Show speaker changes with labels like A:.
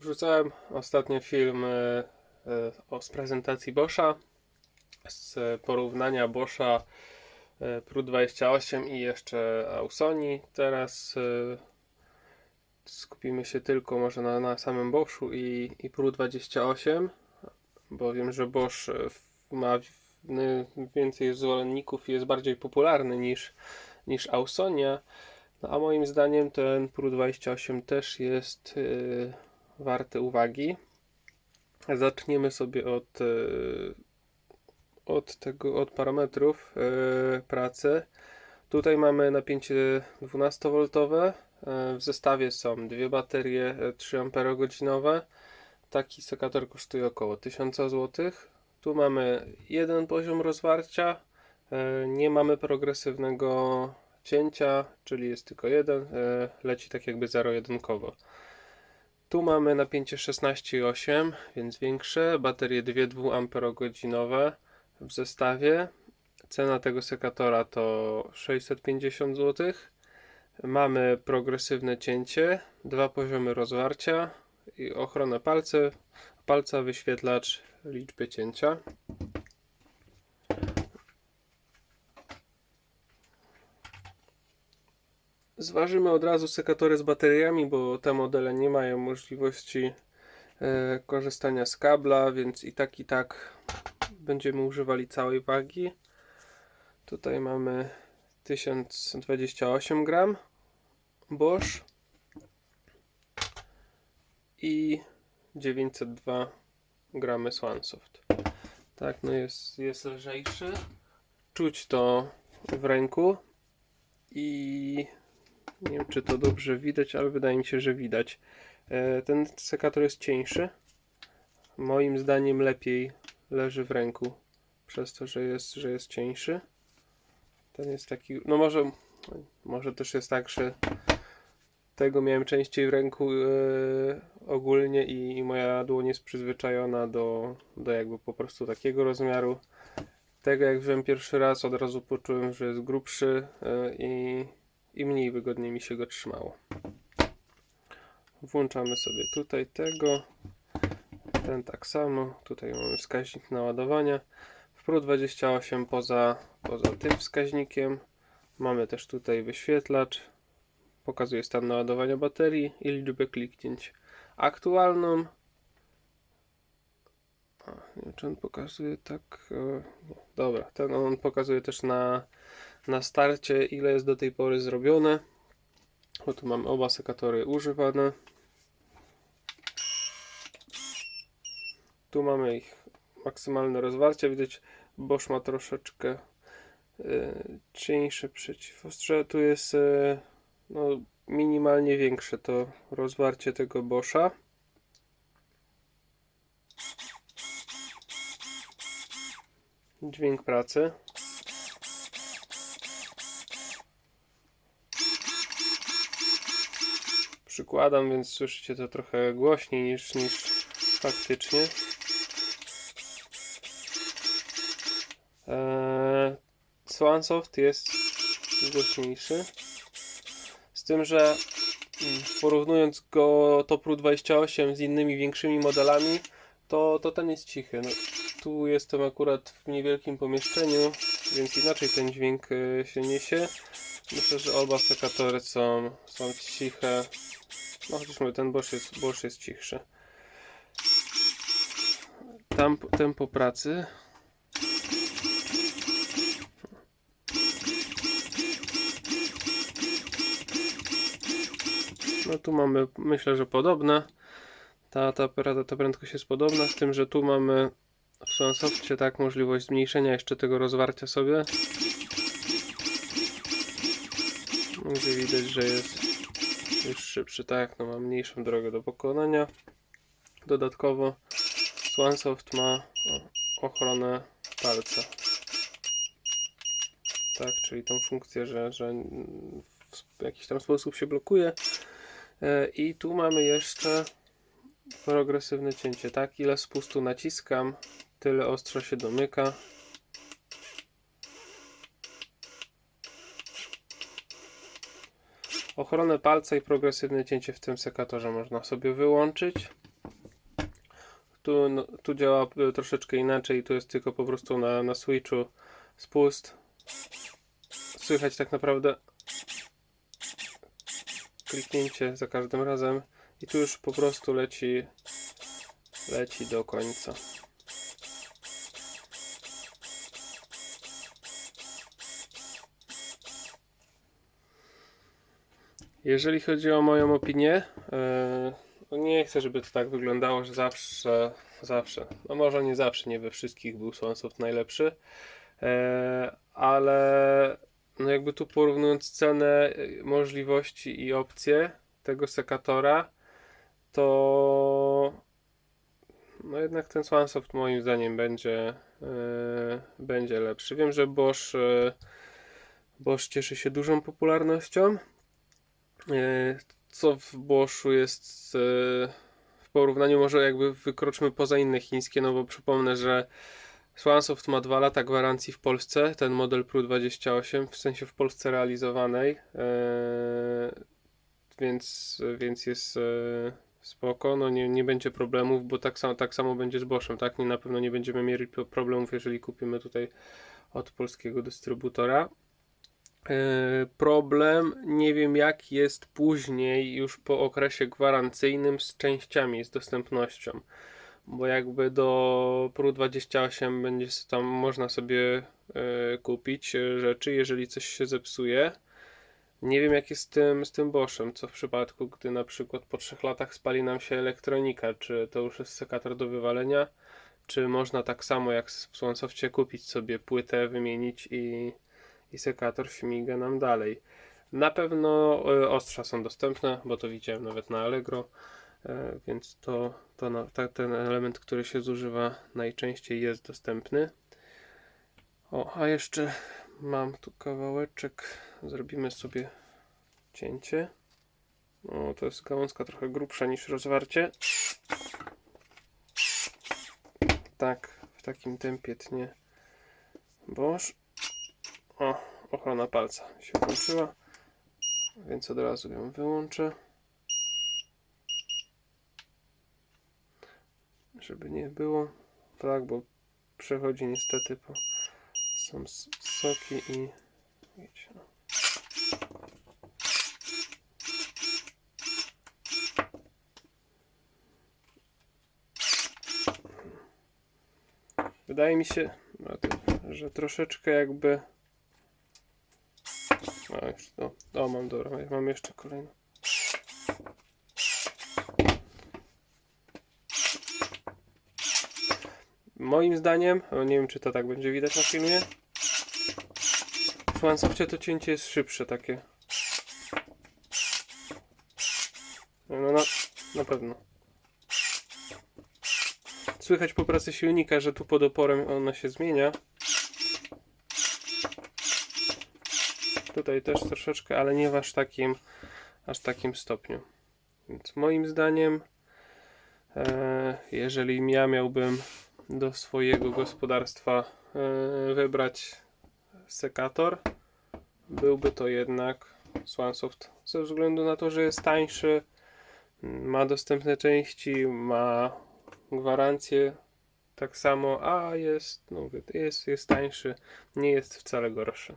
A: Wrzucałem ostatnio film e, e, z prezentacji Boscha, z porównania Boscha e, Pro 28 i jeszcze Ausoni. Teraz skupimy się tylko może na, na samym Boschu i, i Pro 28, bo wiem, że Bosch ma więcej zwolenników i jest bardziej popularny niż, niż Ausonia. No a moim zdaniem ten Pro 28 też jest yy, warty uwagi. Zaczniemy sobie od, yy, od tego, od parametrów yy, pracy. Tutaj mamy napięcie 12V. Yy, w zestawie są dwie baterie yy, 3 Ah. Taki sekator kosztuje około 1000 zł. Tu mamy jeden poziom rozwarcia. Nie mamy progresywnego cięcia, czyli jest tylko jeden, e, leci tak jakby zero-jedynkowo. Tu mamy napięcie 16,8, więc większe, baterie 2,2 Ah w zestawie. Cena tego sekatora to 650 zł. Mamy progresywne cięcie, dwa poziomy rozwarcia i ochronę palce, palca, wyświetlacz liczby cięcia. Zważymy od razu sekatory z bateriami, bo te modele nie mają możliwości e, korzystania z kabla, więc i tak i tak będziemy używali całej wagi. Tutaj mamy 1028 gram Bosch i 902 gramy Swansoft. Tak, no jest, jest lżejszy. Czuć to w ręku i nie wiem, czy to dobrze widać, ale wydaje mi się, że widać. E, Ten sekator jest cieńszy. Moim zdaniem lepiej leży w ręku, przez to, że jest, że jest cieńszy. Ten jest taki, no może, może też jest tak, że tego miałem częściej w ręku e, ogólnie i, i moja dłoń jest przyzwyczajona do, do jakby po prostu takiego rozmiaru. Tego jak wziąłem pierwszy raz, od razu poczułem, że jest grubszy e, i, i mniej wygodnie mi się go trzymało. Włączamy sobie tutaj tego. Ten tak samo. Tutaj mamy wskaźnik naładowania. W Pro 28 poza, poza tym wskaźnikiem mamy też tutaj wyświetlacz. Pokazuje stan naładowania baterii i liczbę kliknięć. Aktualną. Nie wiem, czy on pokazuje tak. e. Dobra, ten on pokazuje też na, na starcie, ile jest do tej pory zrobione. Bo tu mamy oba sekatory używane. Tu mamy ich maksymalne rozwarcie. Widać, Bosch ma troszeczkę y, cieńsze przeciwostrze. Tu jest y, no, minimalnie większe to rozwarcie tego Boscha. Dźwięk pracy. Przykładam, więc słyszycie to trochę głośniej niż, niż faktycznie. Eee, Swansoft jest głośniejszy. Z tym, że mm, porównując go to Pro 28 z innymi większymi modelami, to, to ten jest cichy. No, tu jestem akurat w niewielkim pomieszczeniu, więc inaczej ten dźwięk e, się niesie. Myślę, że oba sekatory są, są ciche. No chociaż mówię, ten Bosch jest, Bosch jest cichszy. Tam tempo pracy. No tu mamy, myślę, że podobne. Ta, ta, ta, prędkość jest podobna, z tym, że tu mamy w Sunsoftie tak możliwość zmniejszenia jeszcze tego rozwarcia sobie. Gdzie widać, że jest już szybszy, tak, no ma mniejszą drogę do pokonania. Dodatkowo Swansoft ma ochronę palca. Tak, czyli tą funkcję, że, że w jakiś tam sposób się blokuje. E, I tu mamy jeszcze progresywne cięcie, tak? Ile spustu naciskam, tyle ostro się domyka. Ochronę palca i progresywne cięcie w tym sekatorze można sobie wyłączyć. Tu, no, tu działa e, troszeczkę inaczej, tu jest tylko po prostu na, na switchu spust. Słychać tak naprawdę kliknięcie za każdym razem i tu już po prostu leci leci do końca. Jeżeli chodzi o moją opinię, no nie chcę, żeby to tak wyglądało, że zawsze, zawsze, no może nie zawsze, nie we wszystkich był Swansoft najlepszy, e, ale no jakby tu porównując cenę, e, możliwości i opcje tego sekatora, to no jednak ten Swansoft moim zdaniem będzie, e, będzie lepszy. Wiem, że Bosch, e, Bosch cieszy się dużą popularnością, co w Boschu jest e, w porównaniu może jakby wykroczmy poza inne chińskie, no bo przypomnę, że Swansoft ma 2 lata gwarancji w Polsce, ten model Pro 28, w sensie w Polsce realizowanej, e, więc, więc jest spoko, no nie, nie będzie problemów, bo tak samo, tak samo będzie z Boschem, tak? Nie, na pewno nie będziemy mieli problemów, jeżeli kupimy tutaj od polskiego dystrybutora. E, problem. Nie wiem, jak jest później, już po okresie gwarancyjnym z częściami, z dostępnością. Bo jakby do Pro 28 będzie tam można sobie e, kupić e, rzeczy, jeżeli coś się zepsuje. Nie wiem, jak jest z tym, z tym Boschem, co w przypadku, gdy na przykład po 3 latach spali nam się elektronika, czy to już jest sekator do wywalenia, czy można tak samo jak w Swansoftie kupić sobie płytę, wymienić i i sekator śmiga nam dalej. Na pewno e, ostrza są dostępne, bo to widziałem nawet na Allegro, e, więc to, to na, ta, ten element, który się zużywa najczęściej jest dostępny. O, a jeszcze mam tu kawałeczek, zrobimy sobie cięcie. O, to jest gałązka trochę grubsza niż rozwarcie. Tak, w takim tempie tnie Bosch. O, ochrona palca się włączyła, więc od razu ją wyłączę. Żeby nie było. Tak, bo przechodzi niestety po są soki i wiecie, no. Wydaje mi się, że troszeczkę jakby a już, no, o, mam dobra, mam jeszcze kolejną. Moim zdaniem, nie wiem czy to tak będzie widać na filmie, w Mansoftie to cięcie jest szybsze takie. No na, na pewno. Słychać po pracy silnika, że tu pod oporem ona się zmienia. Tutaj też troszeczkę, ale nie w aż takim, aż takim stopniu. Więc moim zdaniem, e, jeżeli ja miałbym do swojego gospodarstwa e, wybrać sekator, byłby to jednak Swansoft. Ze względu na to, że jest tańszy, ma dostępne części, ma gwarancję tak samo, a jest, no, jest, jest tańszy, nie jest wcale gorszy.